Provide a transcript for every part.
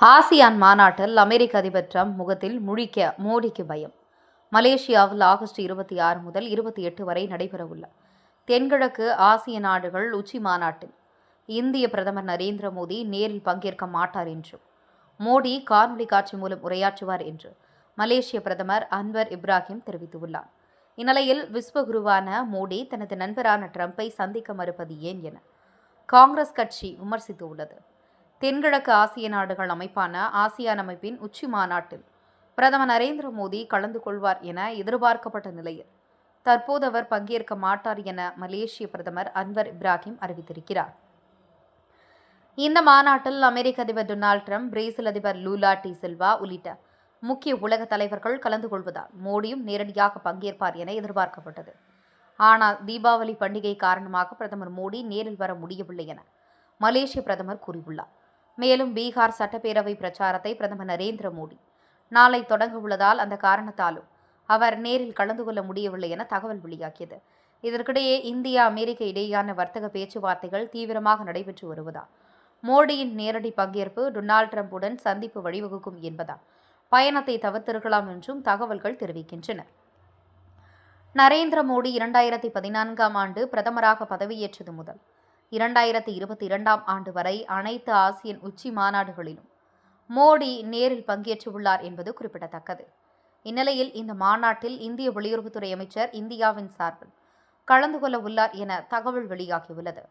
ASEAN மாநாட்டில் அமெரிக்க அதிபர் ட்ரம்ப் முகத்தில் முழிக்க மோடிக்கு பயம். மலேசியாவில் ஆகஸ்ட் இருபத்தி ஆறு முதல் இருபத்தி எட்டு வரை நடைபெறவுள்ள தென்கிழக்கு ஆசிய நாடுகள் உச்சி மாநாட்டில் இந்திய பிரதமர் நரேந்திர மோடி நேரில் பங்கேற்க மாட்டார் என்றும் மோடி காணொலி காட்சி மூலம் உரையாற்றுவார் என்று மலேசிய பிரதமர் அன்வர் இப்ராஹிம் தெரிவித்துள்ளார். இந்நிலையில் விஸ்வகுருவான மோடி தனது நண்பரான ட்ரம்பை சந்திக்க மறுப்பது ஏன் என காங்கிரஸ் கட்சி விமர்சித்துள்ளது. தென்கிழக்கு ஆசிய நாடுகள் அமைப்பான ஆசியான் அமைப்பின் உச்சி மாநாட்டில் பிரதமர் நரேந்திர மோடி கலந்து கொள்வார் என எதிர்பார்க்கப்பட்ட நிலையில் தற்போது அவர் பங்கேற்க மாட்டார் என மலேசிய பிரதமர் அன்வர் இப்ராஹிம் அறிவித்திருக்கிறார். இந்த மாநாட்டில் அமெரிக்க அதிபர் டொனால்ட் ட்ரம்ப் பிரேசில் அதிபர் லூலா டி சில்வா உள்ளிட்ட முக்கிய உலக தலைவர்கள் கலந்து கொள்வதால் மோடியும் நேரடியாக பங்கேற்பார் என எதிர்பார்க்கப்பட்டது. ஆனால் தீபாவளி பண்டிகை காரணமாக பிரதமர் மோடி நேரில் வர முடியவில்லை என மலேசிய பிரதமர் கூறியுள்ளார். மேலும் பீகார் சட்டப்பேரவை பிரச்சாரத்தை பிரதமர் நரேந்திர மோடி. நாளை தொடங்க உள்ளதால் அந்த காரணத்தாலும் அவர் நேரில் கலந்து கொள்ள முடியவில்லை என தகவல் வெளியாகியது. இதற்கிடையே இந்தியா அமெரிக்க இடையேயான வர்த்தக பேச்சுவார்த்தைகள் தீவிரமாக நடைபெற்று வருவதால் மோடியின் நேரடி பங்கேற்பு டொனால்ட் டிரம்புடன் சந்திப்பு வழிவகுக்கும் என்பதால் பயணத்தை தவிர்த்திருக்கலாம் என்றும் தகவல்கள் தெரிவிக்கின்றன. நரேந்திர மோடி இரண்டாயிரத்தி பதினான்காம் ஆண்டு பிரதமராக பதவியேற்றது முதல் இரண்டாயிரத்தி இருபத்தி இரண்டாம் ஆண்டு வரை அனைத்து ஆசியன் உச்சி மாநாடுகளிலும் மோடி நேரில் பங்கேற்றுள்ளார் என்பது குறிப்பிடத்தக்கது. இந்நிலையில் இந்த மாநாட்டில் இந்திய வெளியுறவுத்துறை அமைச்சர் இந்தியாவின் சார்பில் கலந்து கொள்ள உள்ளார் என தகவல் வெளியாகியுள்ளது.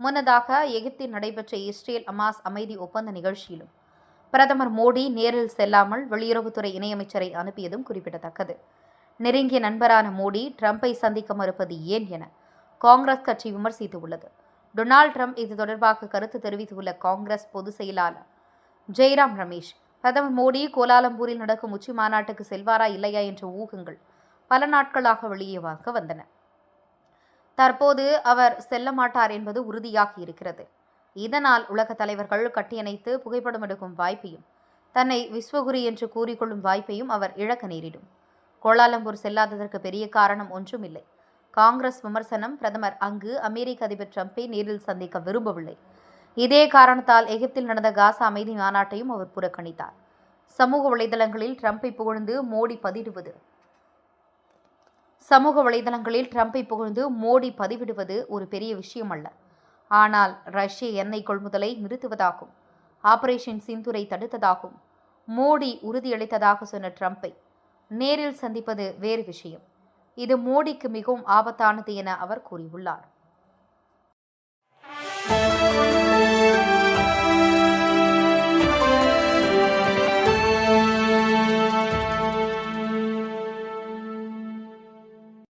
முன்னதாக எகிப்தில் நடைபெற்ற இஸ்ரேல் அமாஸ் அமைதி ஒப்பந்த நிகழ்ச்சியிலும் பிரதமர் மோடி நேரில் செல்லாமல் வெளியுறவுத்துறை இணையமைச்சரை அனுப்பியதும் குறிப்பிடத்தக்கது. நெருங்கிய நண்பரான மோடி ட்ரம்பை சந்திக்க மறுப்பது ஏன் என காங்கிரஸ் கட்சி விமர்சித்துள்ளது. டொனால்ட் ட்ரம்ப் இது தொடர்பாக கருத்து தெரிவித்துள்ள காங்கிரஸ் பொதுச் செயலாளர் ஜெய்ராம் ரமேஷ் பிரதமர் மோடி கோலாலம்பூரில் நடக்கும் உச்சி மாநாட்டுக்கு செல்வாரா இல்லையா என்ற ஊகங்கள் பல நாட்களாக வெளியே வாங்க வந்தன. தற்போது அவர் செல்ல மாட்டார் என்பது உறுதியாகி இருக்கிறது. இதனால் உலக தலைவர்கள் கட்டியணைத்து புகைப்படம் எடுக்கும் வாய்ப்பையும் தன்னை விஸ்வகுரு என்று கூறிக்கொள்ளும் வாய்ப்பையும் அவர் இழக்க நேரிடும். கோலாலம்பூர் செல்லாததற்கு பெரிய காரணம் ஒன்றும் இல்லை காங்கிரஸ் விமர்சனம் பிரதமர் அங்கு அமெரிக்க அதிபர் ட்ரம்பை நேரில் சந்திக்க விரும்பவில்லை. இதே காரணத்தால் எகிப்தில் நடந்த காசா அமைதி மாநாட்டையும் அவர் புறக்கணித்தார். சமூக வலைதளங்களில் ட்ரம்பை புகழ்ந்து மோடி பதிவிடுவது. சமூக வலைதளங்களில் ட்ரம்பை புகழ்ந்து மோடி பதிவிடுவது ஒரு பெரிய விஷயம் அல்ல ஆனால் ரஷ்ய எண்ணெய் கொள்முதலை நிறுத்துவதாகும். ஆபரேஷன் சிந்துரை தடுத்ததாகும். மோடி உறுதியளித்ததாக சொன்ன ட்ரம்பை நேரில் சந்திப்பது வேறு விஷயம். இது மோடிக்கு மிகவும் ஆபத்தானது என அவர் கூறியுள்ளார்.